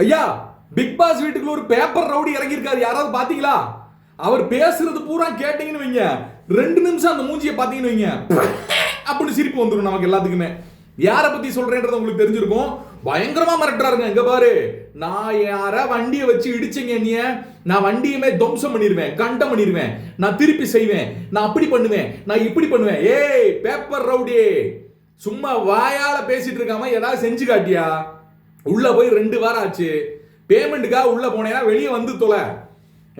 ஐயா big pass வீட்டுக்குள்ள ஒரு பேப்பர் ரவுடி இறங்கியிருக்காரு. யாராவது பாத்தீங்களா? அவர் பேசுறது பூரா கேட்டீங்கன்னு வைங்க. ரெண்டு நிமிஷம் அந்த மூஞ்சியை பாத்தீங்கன்னு வைங்க. அப்படின்னு சிரிப்பு வந்துடும் நமக்கு எல்லாத்துக்குமே. யாரை பத்தி சொல்றேன்றது உங்களுக்கு தெரிஞ்சிருக்கும். பயங்கரமா மிரட்டுறாருங்க எங்க பாரு. நான் யார வண்டியை வச்சு இடிச்சீங்க நீ நான் வண்டியுமே துவம்சம் பண்ணிடுவேன் கண்டம் பண்ணிடுவேன் நான் திருப்பி செய்வேன். நான் அப்படி பண்ணுவேன். நான் இப்படி பண்ணுவேன். ஏய் பேப்பர் ரவுடி சும்மா வாயால பேசிட்டு இருக்காம ஏதாவது செஞ்சு காட்டியா? உள்ள போய் ரெண்டு வாரம் ஆச்சு. பேமெண்ட்டுக்காக உள்ள போனேன்னா வெளியே வந்து தொலை.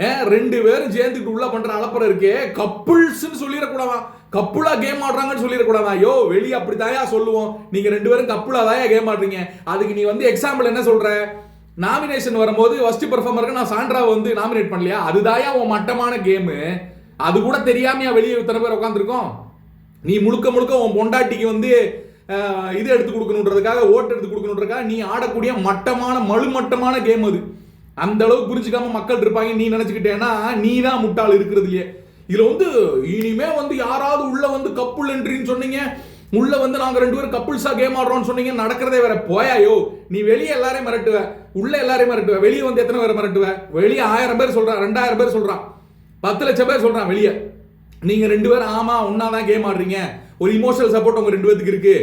ஏ, ரெண்டு பேரும் சேர்ந்துட்டு உள்ள பண்ற அலப்பறம் இருக்கே. கப்புள்ஸ்னு சொல்லிடக்கூடாதா? கப்புளா கேம் ஆடுறாங்கன்னு சொல்லிடக்கூடாதா? யோ வெளியே அப்படித்தாயா சொல்லுவோம். நீங்க ரெண்டு பேரும் கப்புளா தாயா கேம் ஆடுறீங்க. அதுக்கு நீ வந்து எக்ஸாம்பிள் என்ன சொல்ற? நாமினேஷன் வரும்போது ஃபர்ஸ்ட் பெர்ஃபார்மருக்கு நான் சாண்ட்ரா வந்து நாமினேட் பண்ணலையா? அதுதாயா உன் மட்டமான கேமு அது கூட தெரியாமையா வெளியே இத்தனை பேர் உட்காந்துருக்கோம் நீ முழுக்க முழுக்க உன் பொண்டாட்டிக்கு வந்து இது எடுத்து கொடுக்கணுன்றதுக்காக ஓட்டு எடுத்து கொடுக்கணுன்றதுக்காக நீ ஆடக்கூடிய மட்டமான மழுமட்டமான கேம் அது. அந்த அளவுக்கு புரிஞ்சுக்காம மக்கள் இருப்பாங்க நீ நினைச்சுக்கிட்டேன்னா நீ தான் முட்டாள் இருக்கிறதுலையே. இதுல வந்து இனிமே வந்து யாராவது உள்ள வந்து கப்புள் என்ட்ரின்னு சொன்னீங்க. உள்ள வந்து நாங்க ரெண்டு பேரும் கப்புள்ஸா கேம் ஆடுறோம்னு சொன்னீங்க நடக்கிறதே வேற. போயாயோ நீ வெளியே எல்லாரையும் மிரட்டுவ. உள்ள எல்லாரையும் மிரட்டுவ. வெளியே வந்து எத்தனை பேர் மிரட்டுவ? வெளியே ஆயிரம் பேர் சொல்றான் ரெண்டாயிரம் பேர் சொல்றான் பத்து லட்சம் பேர் சொல்றான் வெளியே. நீங்க ரெண்டு பேரும் ஆமா ஒன்னாதான் கேம் ஆடுறீங்க. ஒரு இமோஷனல் சப்போர்ட் உங்க ரெண்டு பேத்துக்கு இருக்கு.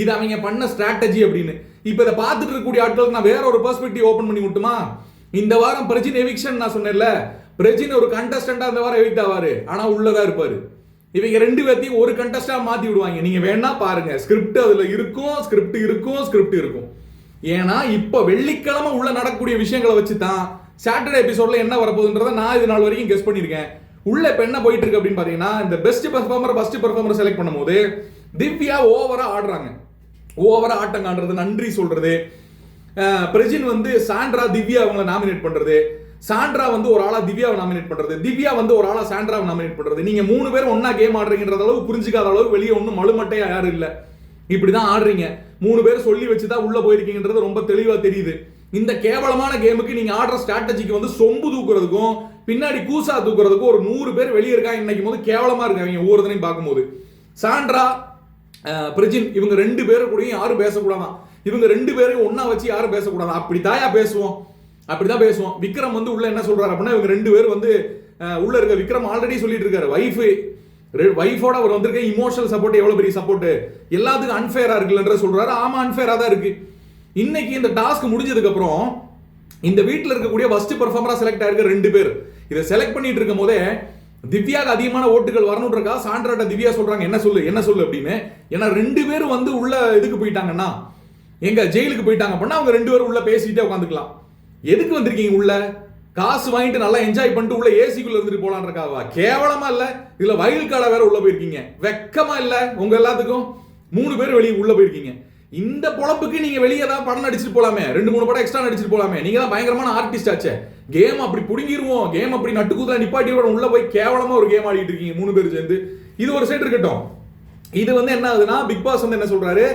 இது அவங்க பண்ண ஸ்ட்ராட்டஜி அப்படின்னு. இப்போ இதை பார்த்துட்டு இருக்கக்கூடிய ஆட்களுக்கு நான் வேற ஒரு பெர்ஸ்பெக்டிவ் ஓப்பன் பண்ணி விட்டுமா? இந்த வாரம் பிரஜின் எவிக்ஷன் நான் சொன்னேன்ல. பிரஜின் ஒரு கண்டஸ்டண்டா இந்த வாரம் எவிக்ட் ஆவாரு. ஆனா உள்ளதா இருப்பாரு. இவங்க ரெண்டு பேர்த்தையும் ஒரு கண்டஸ்டா மாத்தி விடுவாங்க. நீங்க வேணா பாருங்க. ஸ்கிரிப்ட் அதுல இருக்கும் ஸ்கிரிப்ட் இருக்கும் ஸ்கிரிப்ட் இருக்கும். ஏன்னா இப்போ வெள்ளிக்கிழமை உள்ள நடக்கக்கூடிய விஷயங்களை வச்சு தான் சாட்டர்டே எபிசோட்ல என்ன வரப்போகுதுன்றதை நான் இது நாள் வரைக்கும் கெஸ் பண்ணியிருக்கேன். உள்ள இப்போ என்ன போயிட்டு இருக்கு அப்படின்னு பாத்தீங்கன்னா இந்த best performer first performer select பண்ணும்போது திவ்யா ஓவரா ஆடுறாங்க. ஓவரா ஆட்டம் காண்றது நன்றி சொல்றது. பிரஜின் வந்து சாண்ட்ரா திவ்யா அவங்களை நாமினேட் பண்றது. சாண்ட்ரா வந்து ஒரு ஆளா திவ்யாவை நாமினேட் பண்றது. திவ்யா வந்து ஒரு ஆளா சாண்ட்ராவை நாமினேட் பண்றது. நீங்க மூணு பேரும் ஒன்னா கேம் ஆடுறீங்கன்ற அளவு புரிஞ்சுக்காத அளவுக்கு வெளியே ஒன்றும் மழுமட்டையா யாரும் இல்லை. இப்படிதான் ஆடுறீங்க. மூணு பேர் சொல்லி வச்சுதான் உள்ள போயிருக்கீங்கன்றது ரொம்ப தெளிவா தெரியுது. இந்த கேவலமான கேமுக்கு நீங்க ஆடுற ஸ்ட்ராட்டஜிக்கு வந்து சொம்பு தூக்குறதுக்கும் பின்னாடி கூசா தூக்குறதுக்கும் ஒரு நூறு பேர் வெளியே இருக்காங்க இன்னைக்கு போது கேவலமா இருக்காங்க. ஒவ்வொருத்தனையும் பார்க்கும்போது. சாண்ட்ரா பிரஜின் இவங்க ரெண்டு பேரும் கூடயும் யாரும் பேசக்கூடாதான். இவங்க ரெண்டு பேரையும் ஒன்னா வச்சு யாரும் பேசக்கூடாது அப்படித்தாயா பேசுவோம்? அப்படிதான் பேசுவோம். விக்ரம் வந்து உள்ள என்ன சொல்றாரு அப்படின்னா இவங்க ரெண்டு பேரும் வந்து உள்ள இருக்க விக்ரம் ஆல்ரெடி சொல்லிட்டு இருக்காரு. வைஃப் வைஃபோட அவர் வந்திருக்க இமோஷனல் சப்போர்ட் எவ்வளவு பெரிய சப்போர்ட் எல்லாத்துக்கும் அன்ஃபேரா இருக்குல்லன்ற சொல்றாரு. ஆமா அன்ஃபேரா தான் இருக்கு. இன்னைக்கு இந்த டாஸ்க் முடிஞ்சதுக்கு அப்புறம் இந்த வீட்டில் இருக்கக்கூடிய ஃபர்ஸ்ட் பெர்ஃபார்மரா செலக்ட் ஆயிருக்க ரெண்டு பேர். இதை செலக்ட் பண்ணிட்டு இருக்கும் போதே திவ்யாக்கு அதிகமான ஓட்டுகள் வரணுன்றக்கா சாண்ட்ராட்ட திவ்யா சொல்றாங்க என்ன சொல்லு என்ன சொல்லு? அப்படின்னு. ஏன்னா ரெண்டு பேரும் வந்து உள்ள இதுக்கு போயிட்டாங்கன்னா எங்க ஜெயிலுக்கு போயிட்டாங்க அப்படின்னா அவங்க ரெண்டு பேரும் உள்ள பேசிக்கிட்டே உட்காந்துக்கலாம். எதுக்கு வந்திருக்கீங்க உள்ள? காசு வாங்கிட்டு நல்லா என்ஜாய் பண்ணிட்டு உள்ள ஏசிக்குள்ள இருந்துட்டு போலான்றக்காவா கேவலமா இல்ல. இதுல வயல் காடை வேற உள்ள போயிருக்கீங்க. வெக்கமா இல்ல உங்க எல்லாத்துக்கும். மூணு பேர் வெளியே உள்ள போயிருக்கீங்க. இந்த பொழப்புக்கு நீங்க வெளியே தான் படம் நடிச்சிட்டு போலாமே. ரெண்டு மூணு படம் எக்ஸ்ட்ரா நடிச்சிட்டு போலாமே. நீங்க தான் பயங்கரமான ஆர்டிஸ்ட் ஆச்சே. கேம் அப்படி புடுங்கிருவோம். கேம் அப்படி நட்டு நிப்பாட்டியோட நிப்பாட்டி விட உள்ள போய் கேவலமா ஒரு கேம் ஆடிட்டு இருக்கீங்க மூணு பேர் சேர்ந்து. இது ஒரு சைடு இருக்கட்டும். இது வந்து என்ன ஆகுதுன்னா பிக் பாஸ் வந்து என்ன சொல்றாரு?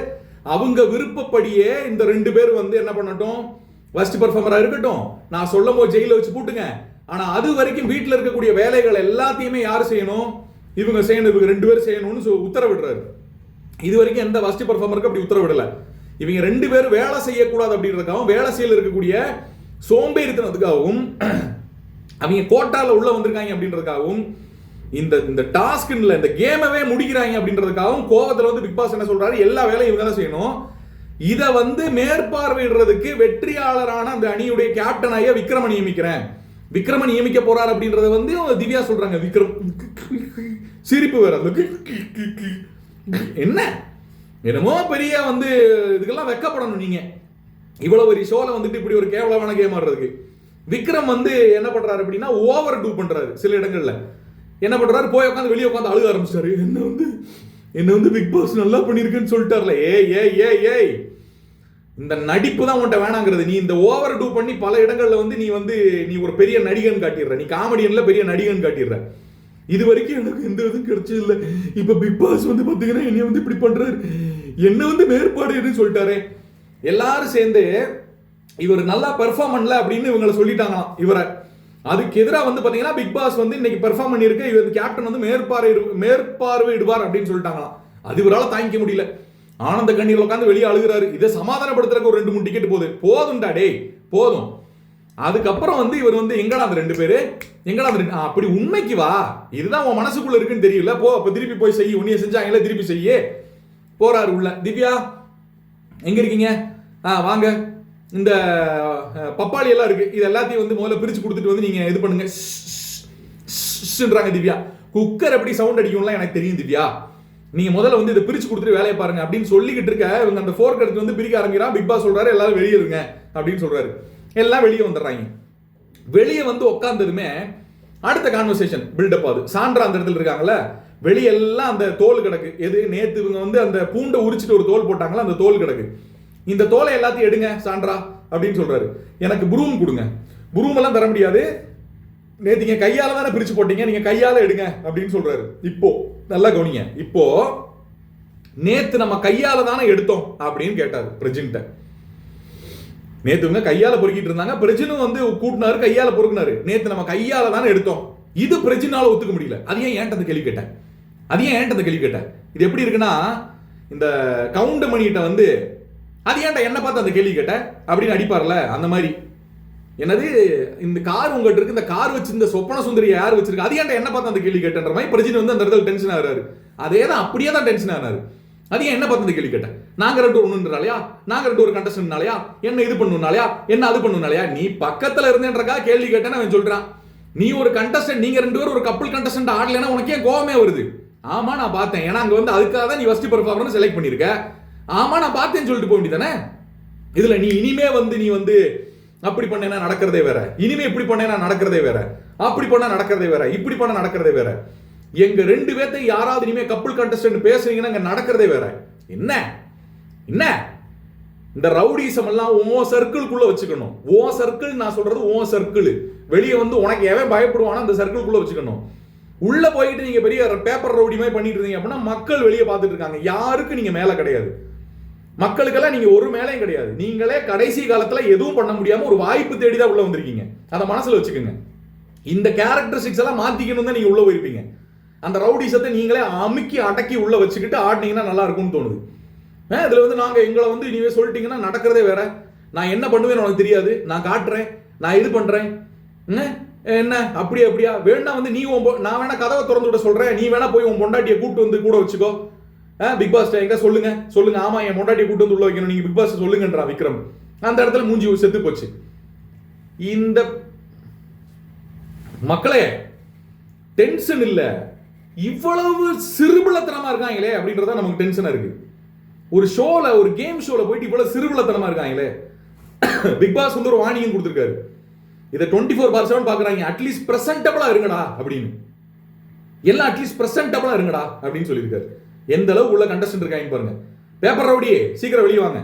அவங்க விருப்பப்படியே இந்த ரெண்டு பேர் வந்து என்ன பண்ணட்டும்? ஃபர்ஸ்ட் பர்ஃபார்மரா இருக்கட்டும். நான் சொல்லும் போது ஜெயில வச்சு போட்டுங்க. ஆனா அது வரைக்கும் வீட்டில் இருக்கக்கூடிய வேலைகள் எல்லாத்தையுமே யார் செய்யணும்? இவங்க செய்யணும் இவங்க ரெண்டு பேரும் செய்யணும்னு சொ- உத்தரவிடுறாரு. இது வரைக்கும் எந்த ஃபர்ஸ்ட் பெர்ஃபார்மருக்கு அப்படி உத்தரவிடல. இவங்க ரெண்டு பேரும் வேலை செய்யக்கூடாது அப்படின்றதுக்காகவும் வேலை செய்யல இருக்கக்கூடிய சோம்பேறித்தனத்துக்காகவும் அவங்க கோட்டால உள்ள வந்திருக்காங்க அப்படின்றதுக்காகவும் இந்த இந்த டாஸ்க்ல இந்த கேமவே முடிக்கிறாங்க அப்படின்றதுக்காகவும் கோவத்தில் வந்து பிக் பாஸ் என்ன சொல்றாரு? எல்லா வேலையும் இவங்க தான் செய்யணும். இதை வந்து மேற்பார்வையிடுறதுக்கு வெற்றியாளரான அந்த அணியுடைய கேப்டன் விக்ரம நியமிக்கிறேன். விக்ரம நியமிக்க போறார் அப்படின்றத வந்து திவ்யா சொல்றாங்க. விக்ரம் சிரிப்பு வேற. என்ன? என்னமோ பெரிய வந்து இதுக்கெல்லாம் வெக்கப்படணும் நீங்க. இவ்வளவு பெரிய ஷோல வந்துட்டு இப்படி ஒரு கேவலமான கேம் ஆடுறதுக்கு. விக்ரம் வந்து என்ன பண்றாரு அப்படின்னா ஓவர் டூ பண்றாரு சில இடங்கள்ல. என்ன பண்றாரு? போய் உட்காந்து வெளியே உட்காந்து அழுக ஆரம்பிச்சாரு என்ன வந்து? என்ன வந்து பிக் பாஸ் நல்லா பண்ணிருக்குன்னு சொல்லிட்டார்ல. ஏய் ஏ ஏ ஏய். இந்த நடிப்பு தான் உன்ட்ட வேணாங்கிறது. நீ இந்த ஓவர் டூ பண்ணி பல இடங்கள்ல வந்து நீ வந்து நீ ஒரு பெரிய நடிகன் காட்டிடுற. நீ காமெடியன்ல பெரிய நடிகன் காட்டிடுற. இது வரைக்கும் எனக்கு எந்த இதுவும் கிடைச்சது இல்லை இப்போ பிக் பாஸ் வந்து பார்த்தீங்கன்னா என்னை வந்து இப்படி பண்ணுறாரு என்ன வந்து மேற்பாடுன்னு சொல்லிட்டாரே. எல்லாரும் சேர்ந்து இவர் நல்லா பெர்ஃபார்ம் பண்ணல அப்படின்னு இவங்களை சொல்லிட்டாங்களாம் இவரை. அதுக்கு எதிராக வந்து பார்த்தீங்கன்னா பிக் பாஸ் வந்து இன்னைக்கு பெர்ஃபார்ம் பண்ணியிருக்க. இவர் கேப்டன் வந்து மேற்பார்வை மேற்பார்வையிடுவார் அப்படின்னு சொல்லிட்டாங்களாம். அது இவரால் தாங்கிக்க முடியல. ஆனந்த கண்ணீர் உட்காந்து வெளியே அழுகுறாரு. இதை சமாதானப்படுத்துறதுக்கு ஒரு ரெண்டு மூணு டிக்கெட் போகுது. போதும்டா டேய் போதும். அதுக்கப்புறம் வந்து இவர் வந்து எங்கடா அந்த ரெண்டு பேரு? எங்கடா அந்த ரெண்டு? அப்படி உண்மைக்கு வா. இதுதான் உன் மனசுக்குள்ள இருக்குன்னு தெரியல. போ அப்ப திருப்பி போய் செய்ய. உன்னைய செஞ்சாங்களே திருப்பி செய்ய. போறாரு உள்ள. திவ்யா எங்க இருக்கீங்க? ஆ வாங்க. இந்த பப்பாளி எல்லாம் இருக்கு. இது எல்லாத்தையும் வந்து முதல்ல பிரிச்சு கொடுத்துட்டு வந்து நீங்க இது பண்ணுங்க. திவ்யா. குக்கர் எப்படி சவுண்ட் அடிக்கும்லாம் எனக்கு தெரியும் திவ்யா. நீங்க முதல்ல வந்து இதை பிரிச்சு கொடுத்துட்டு வேலையை பாருங்க. அப்படின்னு சொல்லிக்கிட்டு இருக்க இவங்க அந்த ஃபோர்க் எடுத்து வந்து பிரிக்க ஆரம்பிக்கிறான். பிக் பாஸ் சொல்றாரு எல்லாரும் வெளியே இருங்க. அப்படின்னு சொல்றாரு. எல்லாம் வெளியே வந்துடுறாங்க. வெளியே வந்து உட்காந்ததுமே அடுத்த கான்வர்சேஷன் பில்டப் ஆகுது. சான்றா அந்த இடத்துல இருக்காங்கல்ல வெளியெல்லாம் அந்த தோல் கிடக்கு. எது? நேத்து இவங்க வந்து அந்த பூண்டை உரிச்சிட்டு ஒரு தோல் போட்டாங்களா அந்த தோல் கிடக்கு. இந்த தோலை எல்லாத்தையும் எடுங்க சான்றா அப்படின்னு சொல்றாரு. எனக்கு புரூம் கொடுங்க. புரூம் எல்லாம் தர முடியாது. நேத்து நீங்க கையால தானே பிரிச்சு போட்டீங்க நீங்க கையால எடுங்க அப்படின்னு சொல்றாரு. இப்போ நல்லா கவனிங்க. இப்போ நேத்து நம்ம கையால தானே எடுத்தோம் அப்படின்னு கேட்டாரு பிரஜின்ட்ட நேத்துங்க கையால பொறுக்கிட்டு இருந்தாங்க. பிரஜினும் வந்து கூட்டினாரு கையால பொறுக்குனாரு. நேத்து நம்ம கையால தானே எடுத்தோம். இது பிரஜினால ஒத்துக்க முடியல. அது ஏன் ஏன்ட்ட அந்த கேள்வி கேட்டேன்? அது ஏன் ஏன்ட்ட அந்த கேள்வி கேட்டேன்? இது எப்படி இருக்குன்னா இந்த கவுண்ட் மணிகிட்ட வந்து அது ஏன்டா என்ன பார்த்து அந்த கேள்வி கேட்டேன்? அப்படின்னு அடிப்பார்ல அந்த மாதிரி. என்னது இந்த கார் உங்ககிட்ட இருக்கு இந்த கார் வச்சு இந்த சொப்பன சுந்தரி யார் வச்சிருக்கு? அது ஏன்டா என்ன பார்த்து அந்த கேள்வி கேட்டேன்ற மாதிரி பிரஜின் வந்து அந்த இடத்துல டென்ஷன் ஆகிறாரு. அதே தான் அப்படியே தான் டென்ஷன் ஆனாரு அது ஏன் என்ன பார்த்து கேள்வி கேட்டேன் நாங்க ரெண்டு ஒண்ணுன்றாலையா நாங்க ரெண்டு ஒரு கண்டஸ்டன்ட்னாலயா என்ன இது பண்ணுனாலயா என்ன அது பண்ணுனாலயா நீ பக்கத்துல இருந்தேன்றக்கா கேள்வி கேட்டேன்னு அவன் சொல்றான். நீ ஒரு கண்டஸ்டன்ட் நீங்க ரெண்டு பேரும் ஒரு கப்பல் கண்டஸ்டன்ட் ஆடலைன்னா உனக்கே கோவமே வருது. ஆமா நான் பார்த்தேன். ஏன்னா அங்க வந்து அதுக்காக தான் நீ ஃபர்ஸ்ட் பெர்ஃபார்மன்ஸ் செலக்ட் பண்ணிருக்க ஆமா நான் பார்த்தேன்னு சொல்லிட்டு போக வேண்டியதானே இதுல நீ இனிமே வந்து நீ வந்து அப்படி பண்ணேன்னா நடக்கிறதே வேற. இனிமே இப்படி பண்ணேன்னா நடக்கிறதே வேற. அப்படி பண்ணா நடக்கிறதே வேற. இப்படி பண்ண நடக்கிறதே வேற. எங்க ரெண்டு பேர்த்தை யாராவது இனிமே கப்புள் கண்டஸ்டன்ட் பேசுறீங்கன்னா இங்க நடக்கிறதே வேற. என்ன? என்ன? இந்த ரவுடிசம் எல்லாம் ஓ சர்க்கிள்குள்ள வச்சுக்கணும். ஓ சர்க்கிள் நான் சொல்றது ஓ சர்க்கிள் வெளியே வந்து உனக்கு எவன் பயப்படுவானோ அந்த சர்க்கிள்குள்ள வச்சுக்கணும். உள்ள போயிட்டு நீங்க பெரிய பேப்பர் ரவுடி மாதிரி பண்ணிட்டு இருந்தீங்க அப்படின்னா மக்கள் வெளியே பார்த்துட்டு இருக்காங்க. யாருக்கு நீங்க மேல கிடையாது. மக்களுக்கெல்லாம் நீங்க ஒரு மேலையும் கிடையாது. நீங்களே கடைசி காலத்துல எதுவும் பண்ண முடியாம ஒரு வாய்ப்பு தேடி தான் உள்ள வந்திருக்கீங்க. அதை மனசுல வச்சுக்கோங்க. இந்த கேரக்டரிஸ்டிக்ஸ் எல்லாம் மாத்திக்கணும் தான் நீங்க உள்ள போயிருப்பீங்க. அந்த ரவுடிசத்தை நீங்களே அமுக்கி அடக்கி உள்ளே வச்சுக்கிட்டு ஆடினீங்கன்னா நல்லா இருக்கும்னு தோணுது. இதில் வந்து நாங்கள் எங்களை வந்து இனிமேல் சொல்லிட்டீங்கன்னா நடக்கிறதே வேற. நான் என்ன பண்ணுவேன்னு உனக்கு தெரியாது. நான் காட்டுறேன். நான் இது பண்ணுறேன் என்ன? என்ன? அப்படியா அப்படியா? வேணா வந்து நீ உன் நான் வேணா கதவை திறந்து விட சொல்றேன். நீ வேணா போய் உன் பொண்டாட்டியை கூட்டு வந்து கூட வச்சுக்கோ. பிக் பாஸ் எங்க சொல்லுங்க. சொல்லுங்க. ஆமா என் பொண்டாட்டியை கூட்டு வந்து உள்ள வைக்கணும். நீங்க பிக் பாஸ் சொல்லுங்கன்றா விக்ரம். அந்த இடத்துல மூஞ்சி செத்து போச்சு. இந்த மக்களே டென்ஷன் இல்லை. இவ்வளவு சிறுபுலத்தனமாக இருக்காங்களே அப்படின்றத நமக்கு டென்ஷனாக இருக்கு. ஒரு ஷோவில் ஒரு கேம் ஷோவில் போயிட்டு இவ்வளோ சிறுபிள்ளத்தனமா இருக்காங்களே. பிக் பாஸ் வந்து ஒரு வாணியம் கொடுத்துருக்காரு. இதை டுவெண்ட்டி ஃபோர் பார் செவன் பார்க்குறாங்க அட்லீஸ்ட் ப்ரெசன்டபுளாக இருங்கடா அப்படின்னு. எல்லாம் அட்லீஸ்ட் ப்ரெசன்டபுளாக இருங்கடா அப்படின்னு சொல்லியிருக்காரு. எந்த அளவு உள்ள கண்டஸ்டன் இருக்காங்க பாருங்க. பேப்பர் ரவுடியே சீக்கிரம் வெளியே வாங்க.